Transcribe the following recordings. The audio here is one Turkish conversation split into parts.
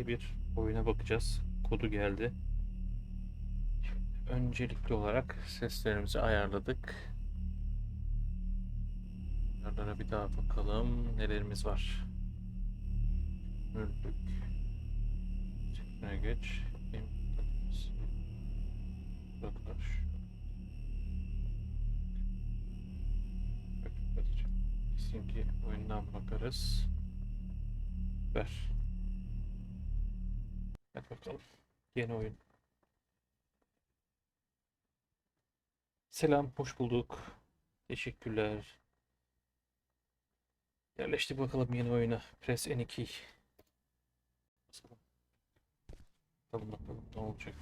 Diye bir oyuna bakacağız. Kodu geldi. Şimdi öncelikli olarak seslerimizi ayarladık. Ayarlara bir daha bakalım. Nelerimiz var? Öldük. Çıkmaya geç. Baklaş. Simki oyundan bakarız. Ver. Hadi bakalım. Yeni oyun. Selam, hoş bulduk. Teşekkürler. Yerleştik bakalım yeni oyuna. Press N2. Basalım. Bakalım bakalım ne olacak.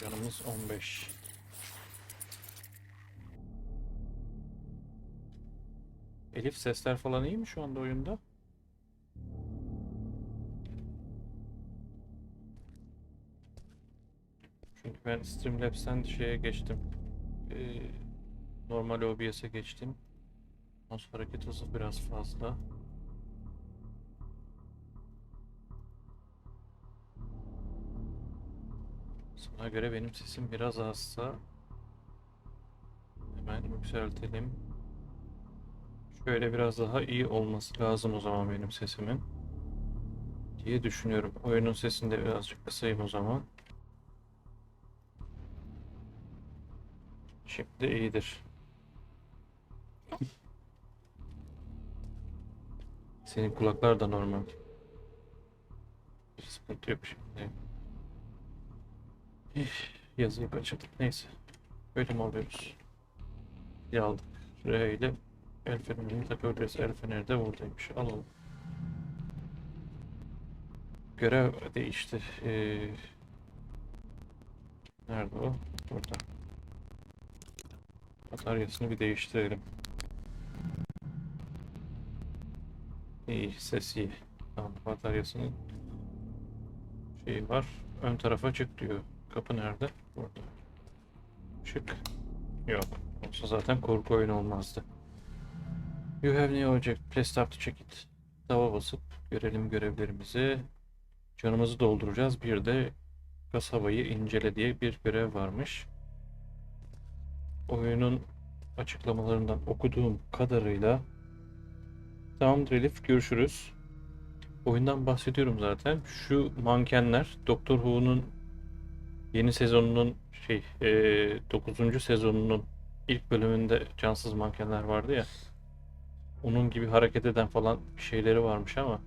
Canımız 15. Elif sesler falan iyi mi şu anda oyunda? Ben Streamlabs'ten şeye geçtim. Ee, normal OBS'e geçtim. Mouse hareket hızı biraz fazla. Sana göre benim sesim biraz azsa hemen yükseltelim. Şöyle biraz daha iyi olması lazım o zaman benim sesimin diye düşünüyorum. Oyunun sesini de birazcık kısayım o zaman. Şimdi iyidir. Senin kulaklar da normal. Bir sıkıntı yok şimdi. Üf, Yazıyı kaçırdık. Neyse. Böyle mi alıyoruz? Bir aldık. R ile el fenerini takıyoruz. El feneri de buradaymış. Alalım. Görev değişti. Ee, nerede o? Burada. Bataryasını bir değiştirelim. İyi, ses iyi. Tamam, bataryasının şeyi var. Ön tarafa çık diyor. Kapı nerede? Burada. Çık. Yok. Olsa zaten korku oyunu olmazdı. You have new object. Press start to check it. Tava basıp görelim görevlerimizi. Canımızı dolduracağız. Bir de kasabayı incele diye bir görev varmış. Oyunun açıklamalarından okuduğum kadarıyla Tamamdır Elif, görüşürüz. Oyundan bahsediyorum zaten. Şu mankenler Doktor Who'nun yeni sezonunun şey 9. sezonunun ilk bölümünde cansız mankenler vardı ya. Onun gibi hareket eden falan bir şeyleri varmış ama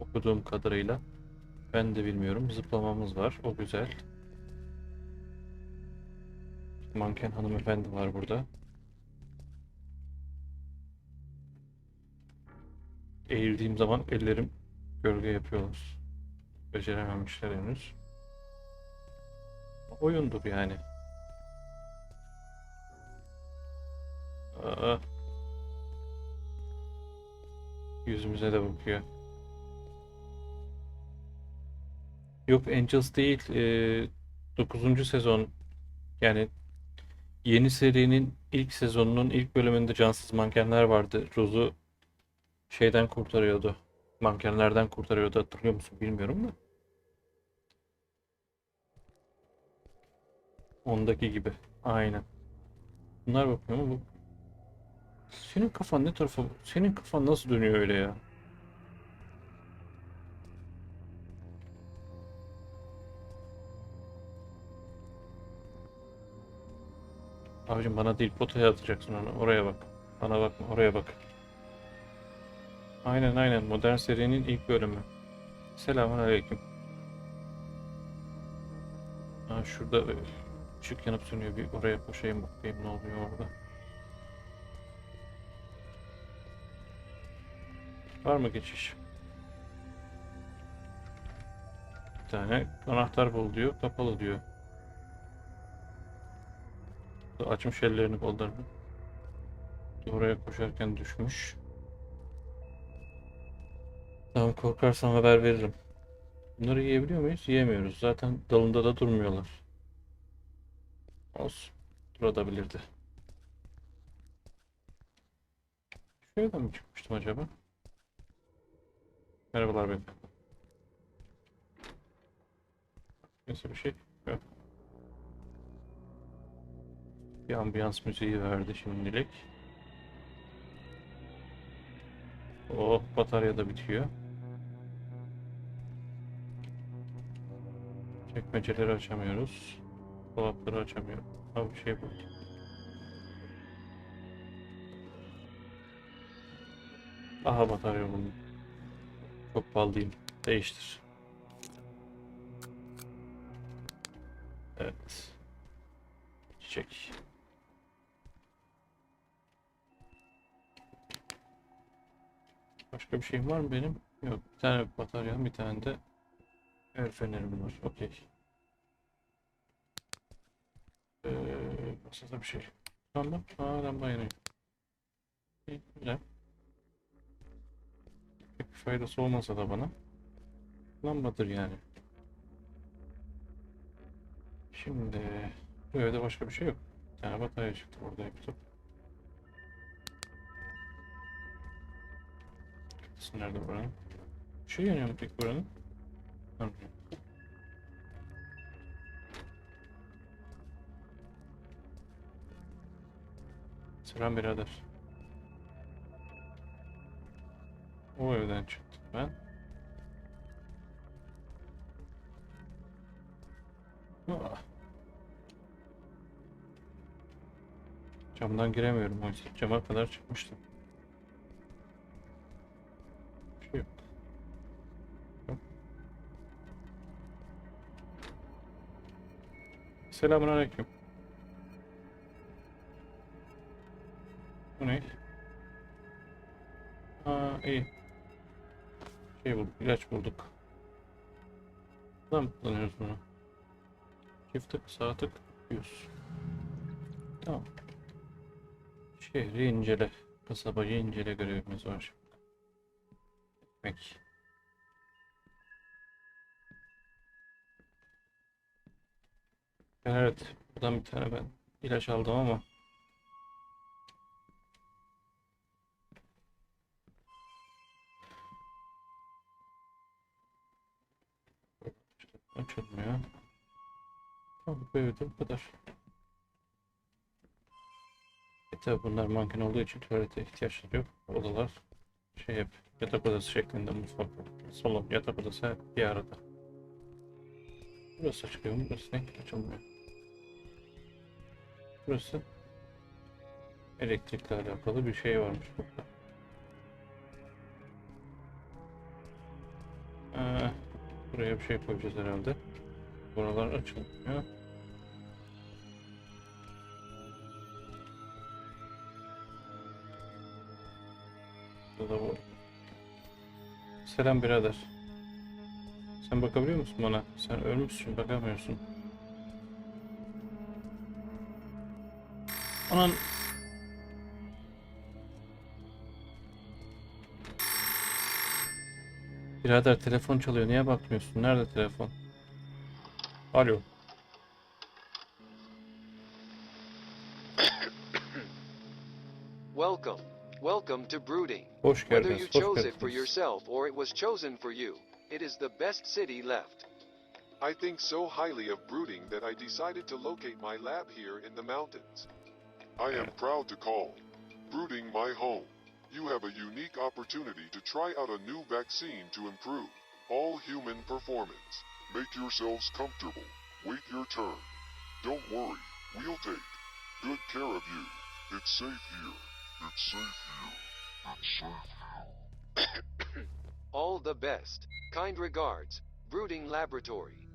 okuduğum kadarıyla ben de bilmiyorum. Zıplamamız var. O güzel. Manken hanımefendi var burada. Eğildiğim zaman ellerim gölge yapıyorlar. Becerememişler henüz. Oyundur yani. Aa. Yüzümüze de bakıyor. Yok Angels değil. Ee, 9. sezon yani yeni serinin ilk sezonunun ilk bölümünde cansız mankenler vardı. Rose'u şeyden kurtarıyordu. Mankenlerden kurtarıyordu. Hatırlıyor musun bilmiyorum da. Ondaki gibi. Aynen. Bunlar bakmıyor mu bu? Senin kafan ne tarafa? Senin kafan nasıl dönüyor öyle ya? Abicim bana değil potaya atacaksın onu. Oraya bak. Bana bakma oraya bak. Aynen aynen modern serinin ilk bölümü. Selamun aleyküm. Ha, şurada ışık yanıp sönüyor. Bir oraya koşayım bakayım ne oluyor orada. Var mı geçiş? Bir tane anahtar bul diyor. Kapalı diyor. Açmış ellerini kollarını. Oraya koşarken düşmüş. Tamam korkarsam haber veririm. Bunları yiyebiliyor muyuz? Yiyemiyoruz. Zaten dalında da durmuyorlar. Olsun. Durabilirdi. Şuradan mı çıkmıştım acaba? Merhabalar beyefendi. Neyse bir şey Bir ambiyans müziği verdi şimdilik. Oh batarya da bitiyor. Çekmeceleri açamıyoruz. Dolapları açamıyorum. Ha bir şey bu. Aha batarya buldum. Çok pahalıyım. Değiştir. Evet. Çiçek. Başka bir şeyim var mı benim? Yok. Bir tane bataryam, bir tane de el fenerim var. Okey. Ee, masada bir şey. Lamba. Aa lamba yanıyor. İyi, güzel. Pek faydası olmasa da bana. Lambadır yani. Şimdi bu evde başka bir şey yok. Bir tane batarya çıktı burada yaptım. Nerede buranın? Bir şey yanıyor mu peki buranın? Yanmıyor. Selam birader. O evden çıktım ben. Ah. Camdan giremiyorum oysa. Cama kadar çıkmıştım. Bir şey yok. Yok. Selamünaleyküm. Bu ne? Aa iyi. Şey bulduk, ilaç bulduk. Buradan mı kullanıyoruz bunu? Çift tık, sağ tık, yüz. Tamam. Şehri incele. Kasabayı incele görevimiz var şimdi. Evet, buradan bir tane ben ilaç aldım ama açılmıyor. Tamam, bu evde bu kadar. E tabi bunlar manken olduğu için tuvalete ihtiyaçları yok. Odalar şey hep yatak odası şeklinde mutfak, salon, yatak odası bir arada. Burası açılıyor mu? Burası ne? Açılmıyor. Burası elektrikle alakalı bir şey varmış burada. Ee, buraya bir şey koyacağız herhalde. Buralar açılmıyor. Burada da bu. Selam birader. Sen bakabiliyor musun bana? Sen ölmüşsün, bakamıyorsun. Anan. Birader telefon çalıyor. Niye bakmıyorsun? Nerede telefon? Alo. Welcome. Welcome to Brooding. Hoş Whether you chose it for yourself or it was chosen for you, it is the best city left. I think so highly of brooding that I decided to locate my lab here in the mountains. I am proud to call brooding my home. You have a unique opportunity to try out a new vaccine to improve all human performance. Make yourselves comfortable. Wait your turn. Don't worry, we'll take good care of you. It's safe here. It's safe here. It's safe here. All the best. Kind regards, Brooding Laboratory.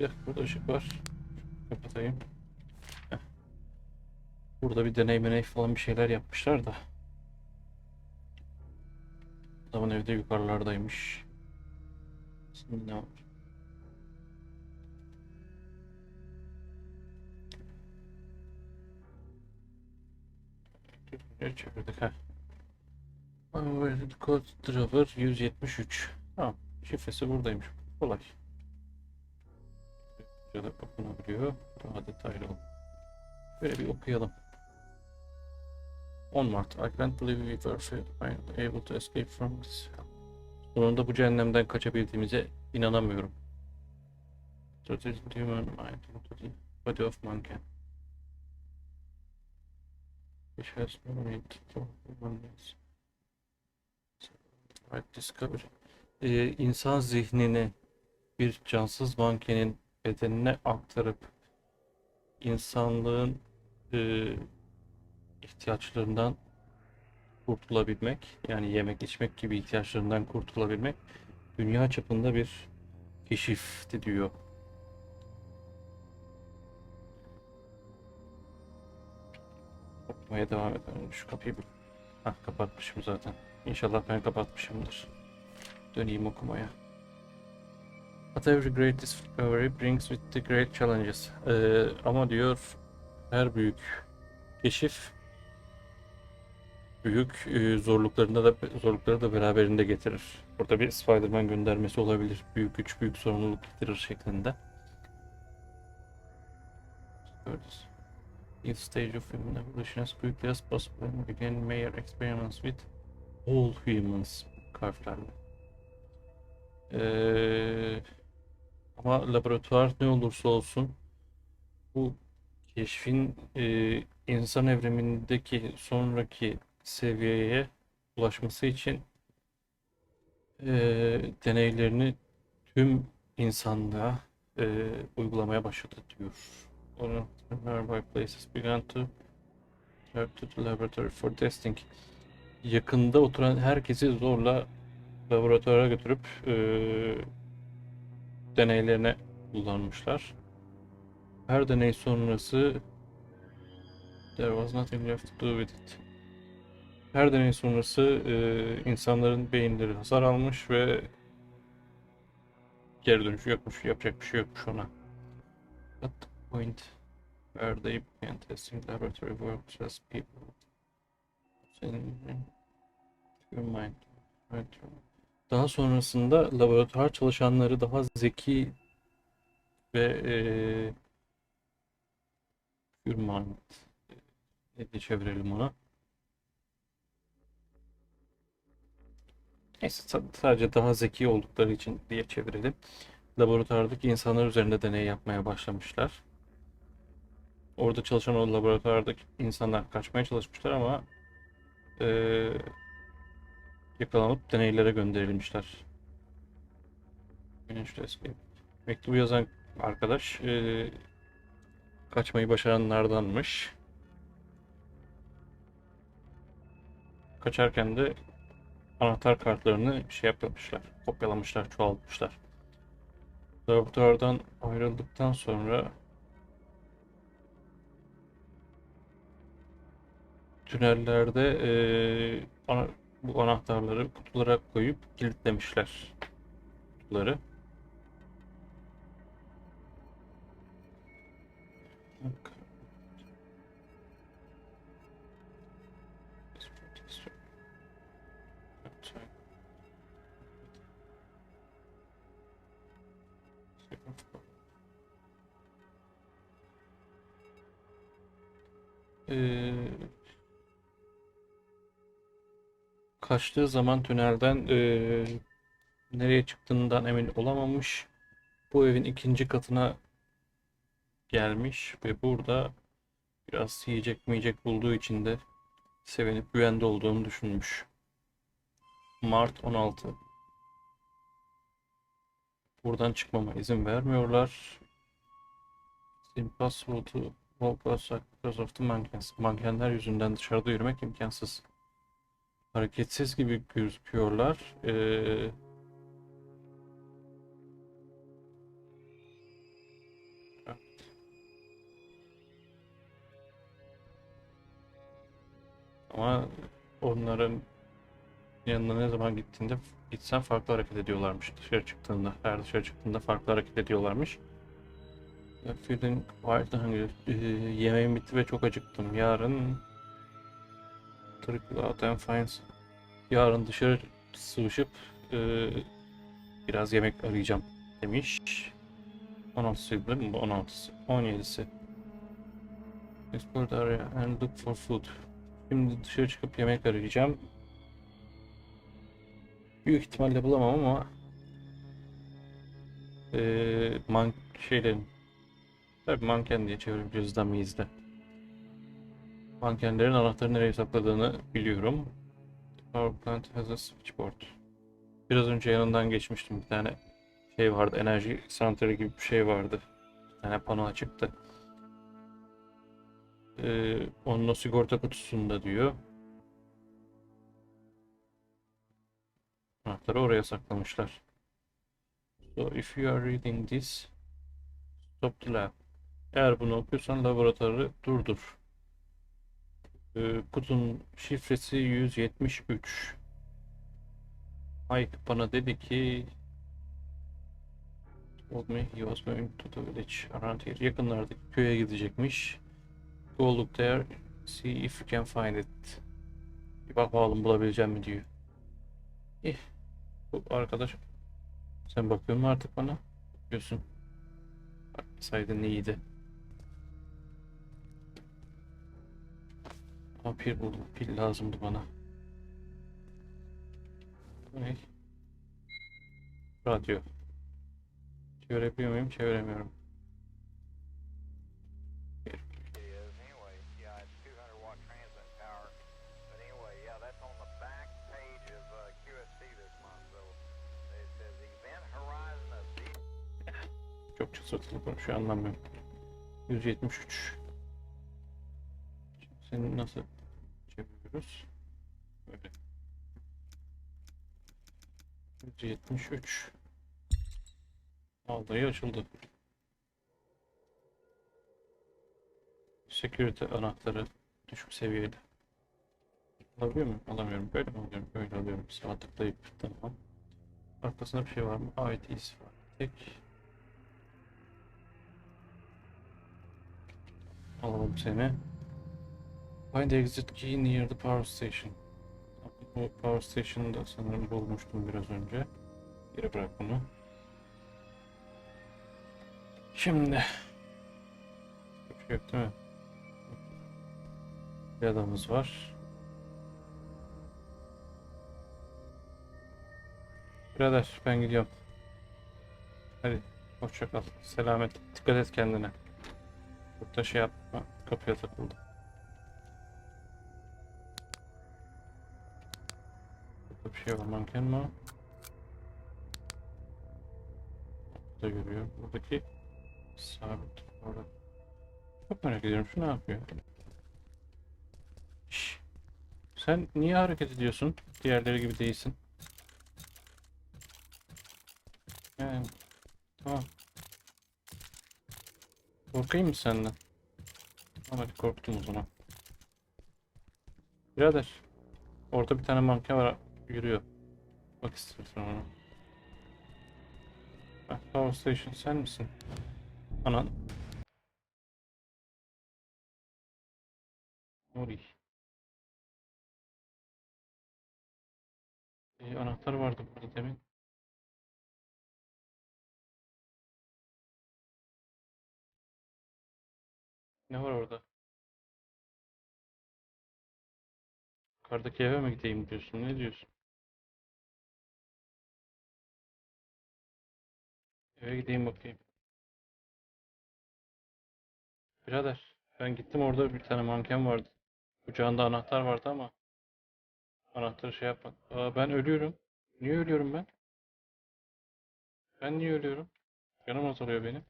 Burada ışık var. Kapatayım. Burada bir deney meney falan bir şeyler yapmışlar da. Adamın evde yukarılardaymış. Şimdi ne var? Çevirdik ha? Code Driver 173. Tamam. Şifresi buradaymış. Kolay. Ya da okunabiliyor. Daha detaylı ol. Böyle bir okuyalım. 10 Mart. I can't believe we were able to escape from this. Sonunda bu cehennemden kaçabildiğimize inanamıyorum. The human mind, to the body of mankind. Which has no need for human needs. Right discovery. Ee, insan zihnini bir cansız mankenin bedenine aktarıp insanlığın e, ihtiyaçlarından kurtulabilmek, yani yemek içmek gibi ihtiyaçlarından kurtulabilmek dünya çapında bir keşifti diyor. Okumaya devam edelim. Şu kapıyı bir... Hah, kapatmışım zaten. İnşallah ben kapatmışımdır. Döneyim okumaya. But every great discovery brings with the great challenges. Ee, ama diyor her büyük keşif büyük e, zorluklarında da zorlukları da beraberinde getirir. Burada bir Spider-Man göndermesi olabilir. Büyük güç büyük sorumluluk getirir şeklinde. Gördünüz. Each stage of human evolution as quickly as possible and begin major experiments with all humans. Harflerle. Ee, ama laboratuvar ne olursa olsun bu keşfin e, insan evrimindeki sonraki seviyeye ulaşması için e, deneylerini tüm insanlığa e, uygulamaya başladı diyor. Nearby places began to to the laboratory for testing. Yakında oturan herkesi zorla laboratuvara götürüp e, deneylerine kullanmışlar. Her deney sonrası there was nothing left to do with it. Her deney sonrası e, insanların beyinleri hasar almış ve geri dönüşü yokmuş, yapacak bir şey yokmuş ona. At the point where they began testing laboratory works as people. Senin your mind. Evet. Daha sonrasında laboratuvar çalışanları daha zeki ve e, pure diye çevirelim onu. Neyse sa- sadece daha zeki oldukları için diye çevirelim. Laboratuvardaki insanlar üzerinde deney yapmaya başlamışlar. Orada çalışan o laboratuvardaki insanlar kaçmaya çalışmışlar ama eee yakalanıp deneylere gönderilmişler. Mektubu yazan arkadaş eee, kaçmayı başaranlardanmış. Kaçarken de anahtar kartlarını şey yapmışlar, kopyalamışlar, çoğaltmışlar. Laboratuvardan ayrıldıktan sonra tünellerde eee, ana- bu anahtarları kutulara koyup kilitlemişler kutuları. Ee, kaçtığı zaman tünelden ee, nereye çıktığından emin olamamış. Bu evin ikinci katına gelmiş ve burada biraz yiyecek mi yiyecek bulduğu için de sevinip güvende olduğunu düşünmüş. Mart 16. Buradan çıkmama izin vermiyorlar. İmpossible to walk outside because of the mannequins. Mankenler yüzünden dışarıda yürümek imkansız. Hareketsiz gibi gözüküyorlar. Ee, Ama onların yanına ne zaman gittiğinde gitsen farklı hareket ediyorlarmış dışarı çıktığında. Her dışarı çıktığında farklı hareket ediyorlarmış. Feeling wild hungry. Ee, yemeğim bitti ve çok acıktım. Yarın out and find yarın dışarı sıvışıp e, biraz yemek arayacağım demiş. 16'sı değil mi bu 16'sı? 17'si. Explore the area and look for food. Şimdi dışarı çıkıp yemek arayacağım. Büyük ihtimalle bulamam ama eee man şeylerin tabii manken diye çevirebiliriz dummies'de. Mankenlerin anahtarı nereye sakladığını biliyorum. Power plant has a switchboard. Biraz önce yanından geçmiştim. Bir tane şey vardı. Enerji santrali gibi bir şey vardı. Bir tane pano açıktı. Ee, onun o sigorta kutusunda diyor. Anahtarı oraya saklamışlar. So if you are reading this, stop the lab. Eğer bunu okuyorsan laboratuvarı durdur. Ee, şifresi 173. Mike bana dedi ki told me he was going to the village around here. Yakınlardaki köye gidecekmiş. Go look there, see if you can find it. Bir bak bakalım bulabileceğim mi diyor. İh. Bu arkadaş. Sen bakıyor musun artık bana? Bakıyorsun. Baksaydın iyiydi. Ama pil buldum. Pil lazımdı bana. Bu ne? Radyo. Çevirebiliyor muyum? Çeviremiyorum. is anyway. Yeah, it's 200 watt transmit power. But anyway, yeah, that's on the back page of QSC this month. So it says Event Horizon of Z. Çok çatırtılı konuşuyor anlamıyorum. 173. Şimdi seni nasıl çeviriyoruz? Böyle. 173. Vallahi açıldı. Security anahtarı düşük seviyede. Alabiliyor muyum? Alamıyorum. Böyle mi alıyorum? Böyle alıyorum. Sağ tıklayıp tamam. Arkasında bir şey var mı? ID'si var. Tek. Alalım seni. Find exit key near the power station. Bu power station'ı da sanırım bulmuştum biraz önce. Geri bırak bunu. Şimdi. Bir şey yok değil mi? Bir adamımız var. Birader ben gidiyorum. Hadi hoşça kal. Selamet. Dikkat et kendine. Çok da şey yapma. Kapıya takıldım. Bir şey var. Manken mi? Burada görüyor. Buradaki sabit. Orada. Çok merak ediyorum. Şu ne yapıyor? Şş. Sen niye hareket ediyorsun? Diğerleri gibi değilsin. Yani, tamam. Korkayım mı senden? Tamam hadi korktum o zaman. Birader. Orada bir tane manken var. Yürüyor. Bak istiyorsan ona. Heh, Power Station sen misin? Anan. Ori. Ee, anahtar vardı burada demin. Ne var orada? Yukarıdaki eve mi gideyim diyorsun? Ne diyorsun? Eve gideyim bakayım. Birader, ben gittim orada bir tane manken vardı. Kucağında anahtar vardı ama anahtarı şey yapmadı. Aa, ben ölüyorum. Niye ölüyorum ben? Ben niye ölüyorum? Canım azalıyor benim.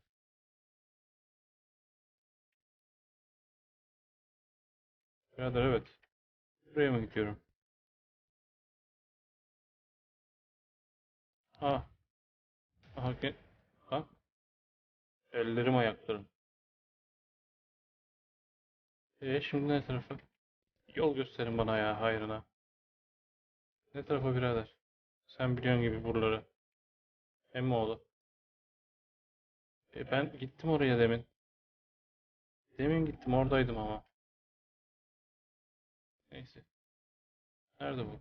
Birader evet. Buraya mı gidiyorum? Ha. Aha. Ellerim ayaklarım. E şimdi ne tarafa? Yol gösterin bana ya hayrına. Ne tarafa birader? Sen biliyorsun gibi buraları. Emmoğlu. E ben gittim oraya demin. Demin gittim oradaydım ama. Neyse. Nerede bu?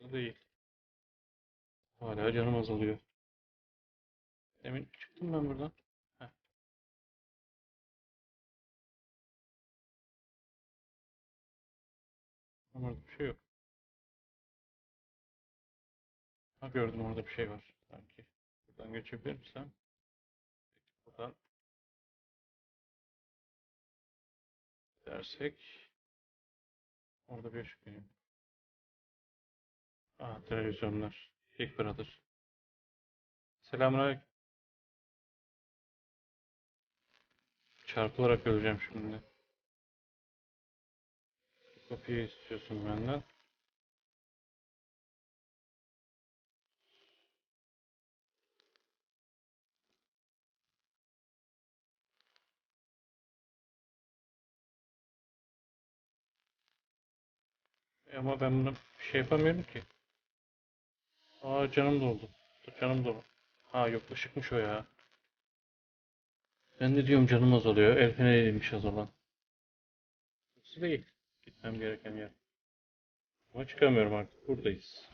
Burada değil. Hala canım azalıyor. Demin çıktım ben buradan. Heh. Orada bir şey yok. Ha gördüm orada bir şey var sanki. Buradan geçebilir misin? Buradan dersek orada bir ışık geliyor. Ah televizyonlar. Big Brother. Selamünaleyküm. Çarpılarak öleceğim şimdi. Kopya istiyorsun benden. E Ama ben bunu bir şey yapamıyorum ki. Aa canım doldu. Dur, Canım doldu. Ha yok ışıkmış o ya. Ben de diyorum canım azalıyor. El feneriymiş o. Burası değil. Gitmem gereken yer. Ama çıkamıyorum artık. Buradayız.